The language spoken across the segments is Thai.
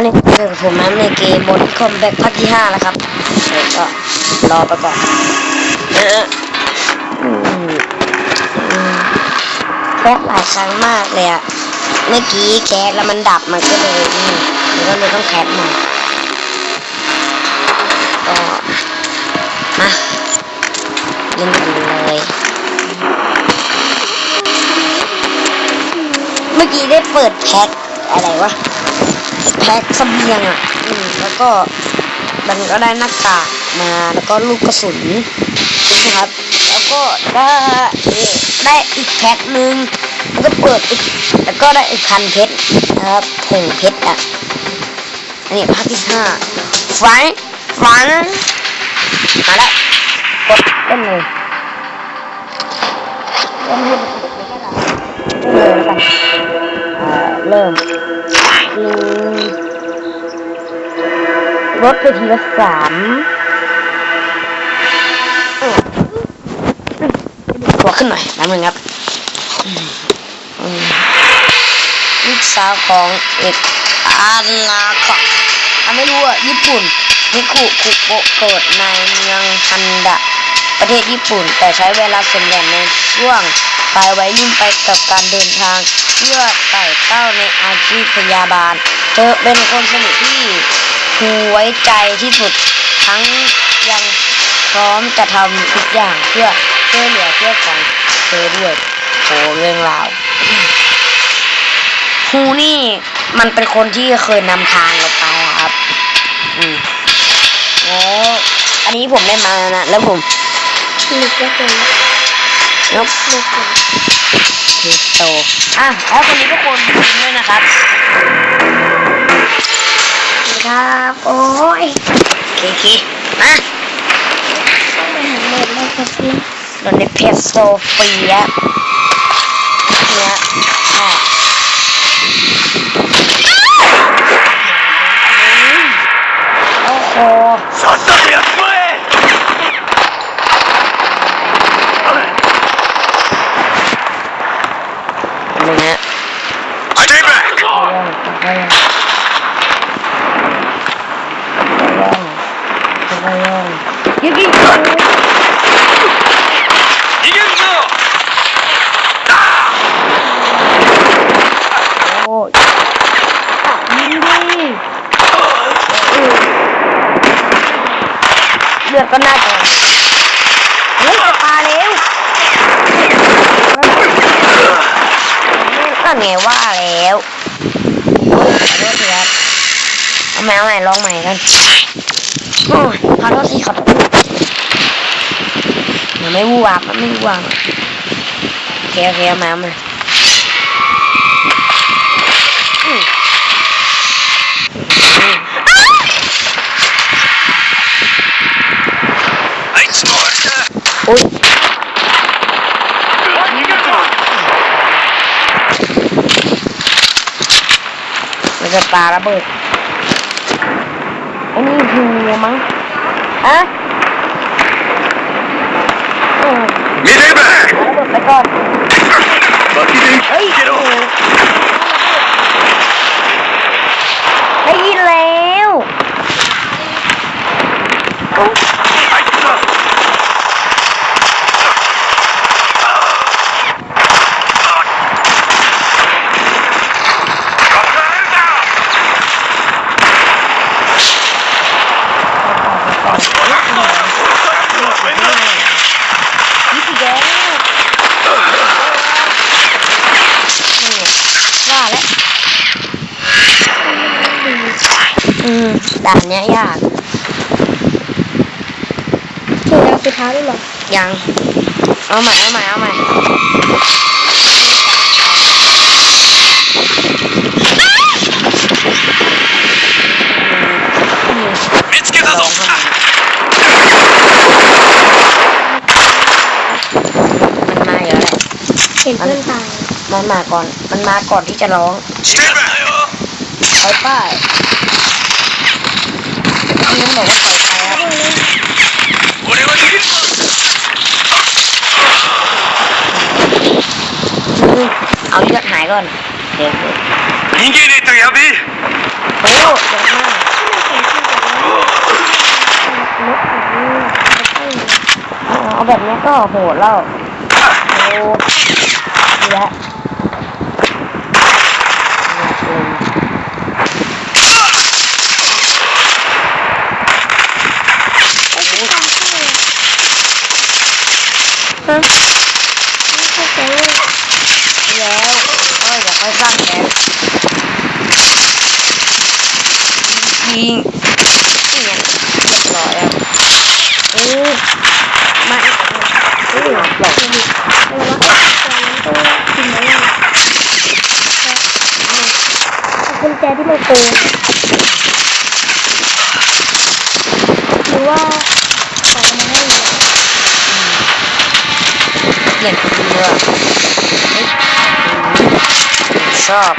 วันนี้เจอกับผมนะในเกมบนคอมแบกภาคที่ห้าแล้วครับเดี๋ยวก็รอไปก่อนนะฮะอืมอืมแคสหลายครั้งมากเลยอะเมื่อกี้แคสแล้วมันดับมันก็เลยนี่มันก็เลยต้องแคสใหม่ก็มาเล่นกันเลยเมื่อกี้ได้เปิดแพ็คอะไรวะ แพ็คเสเบียงอะ อืมแล้วก็มันก็ได้หน้ากากมาแล้วก็ลูกกระสุนนะครับ แล้วก็ได้ได้อีกแพ็คหนึ่งแล้วก็เปิดอีกแล้วก็ได้อีกพันเพชรนะครับผงเพชรอะอันนี้ภาคที่ห้าฟันฟันมาแล้วกดเล่นเลยเล่นให้มันติดไม่ใช่หรอ เลยแล้วกันอ่าเริ่มอืมลดไปทีละสามตัวขึ้นหน่อยน้ำมึงครับลูกสาวของเอกอานาคะอะไม่รู้อะญี่ปุ่นนิคุคุโกะเกิดในเมืองฮันดะ ประเทศญี่ปุ่น แต่ใช้เวลาส่วนใหญ่ในช่วง ปลายวัยรุ่นไปกับการเดินทางเพื่อไต่เต้าในอาชีพพยาบาล เธอเป็นคนสนิทที่ครูไว้ใจที่สุดทั้งยังพร้อมจะทำทุกอย่างเพื่อช่วยเหลือเพื่อนของเธอด้วยโหเรื่องราวครูนี่มันเป็นคนที่เคยนำทางเราไปครับ อืมแล้วอันนี้ผมได้มานะ แล้วผมลูกก็เป็น ยกลูกเป็นคริสโตอะแล้วคนนี้ก็คนพิมพ์ด้วยนะครับครับโอ้ยเคเคมาต้องไปหาเน็ตแล้วก็ซื้อโดนในเพจโซเฟียเก็น่าจะเฮ้ยจะตายแล้วก็ไงว่าแล้วขอโทษทีครับเอาใหม่เอาใหม่ลองใหม่กันโอ้ยขอโทษทีขอโทษมันไม่วูวามมันไม่วูวามโอเคโอเคเอาใหม่เอาใหม่ para a banca. É minha mãe. Hã? Me lembra! Aqui vem! Aí! Aí, Lê! อืมด่านเนี้ยยาก ถึงแล้วสุดท้ายแล้วเหรอ ยัง เอาใหม่ เอาใหม่ เอาใหม่ 見つけたぞ มันมาอยู่แล้วแหละ เห็นเพื่อนตาย มันมาก่อน มันมาก่อนที่จะร้อง 逃げるなよ ถอยป้ ที่มันบอกว่าปล่อยแพ้เอาเลือดหายก่อนยิงดี๋ยว逃げねえとやべえโอ้ยยังมากเอาแบบนี้ก็โหดแล้วโอ้ยดีแล้ว Hả? Dẹo Ôi giời ơi răng dẹo Duyên Cái nhạc giật rồi à Ừ Mà Cái gì ngọt lột Đừng quá Con cha đi mà cười เปลี่ยนตัวชอบ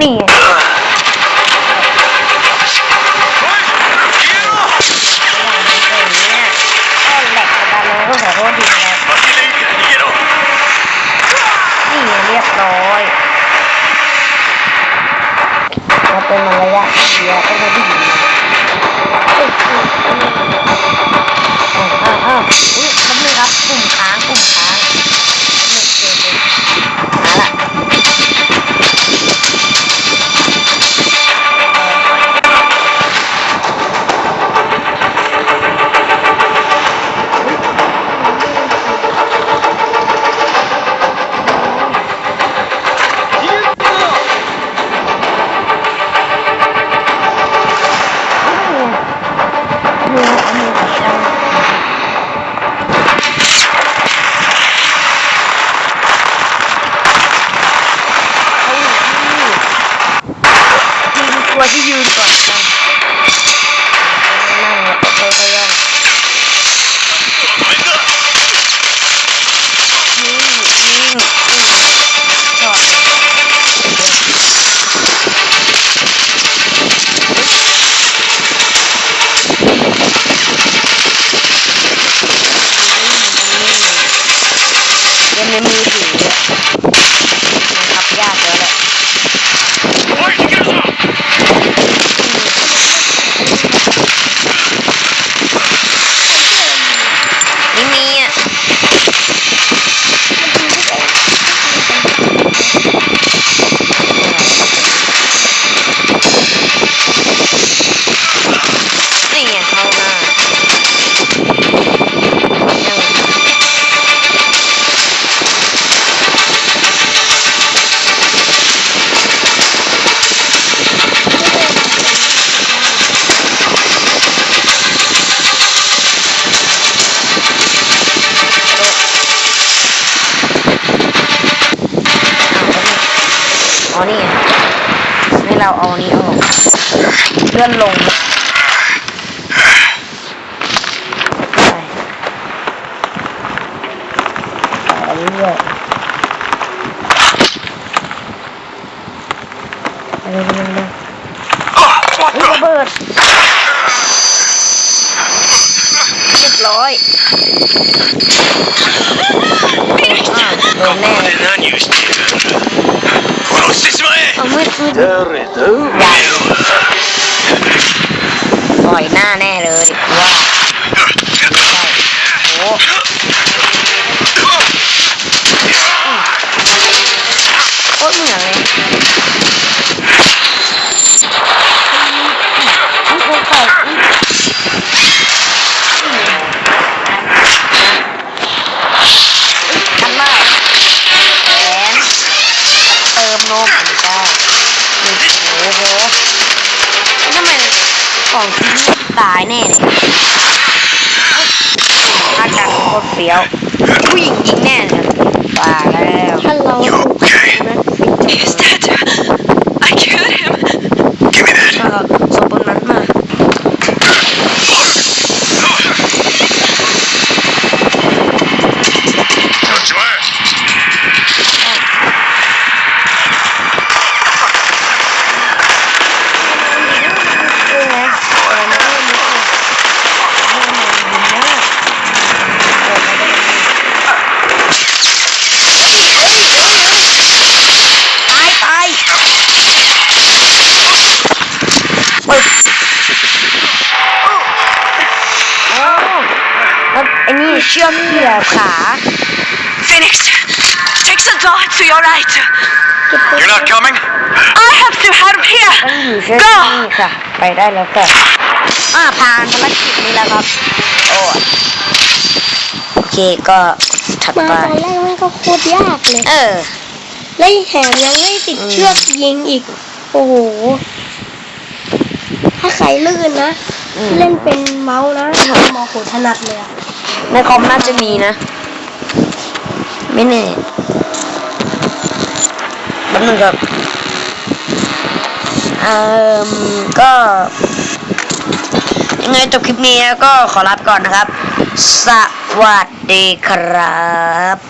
Sigue. ที่ยืนก่อนนั่งนั่งค่อยๆย่องยิงยิงยิงชอบเล่นในมือถือ เราเอาอันนี้ออกเลื่อนลงเรื่อยๆเรื่อยๆระเบิดเรียบร้อยโดนแน่ เอามืดมืดใหญ่ต่อยหน้าแน่เลยโอ้ เลี้ยวผู้หญิงยิงแน่เลยปาเลย เชือกเกี่ยวขา Phoenix, take the door to your right. เก็บปืน You're not coming? I have to help ต้อง here. อยู่เชือกนี่ค่ะ ไปได้แล้วค่ะอ่าผ่านภารกิจนี้แล้วครับ โอ้ยโอเคก็ถัดมาไป ตอนแรกมันก็โคตรยากเลยเออ และแถมยังไม่ติดอืมเชือกยิงอีก โอ้โห ถ้าใครลื่นนะ อืม เล่นเป็นเมาส์นะมอโหถนัดเลยอะ ในคอมน่าจะมีนะ ไม่แน่แป๊บนึงครับเอ่อก็ยังไงจบคลิปนี้แล้วก็ขอลาไปก่อนนะครับ สวัสดีครับ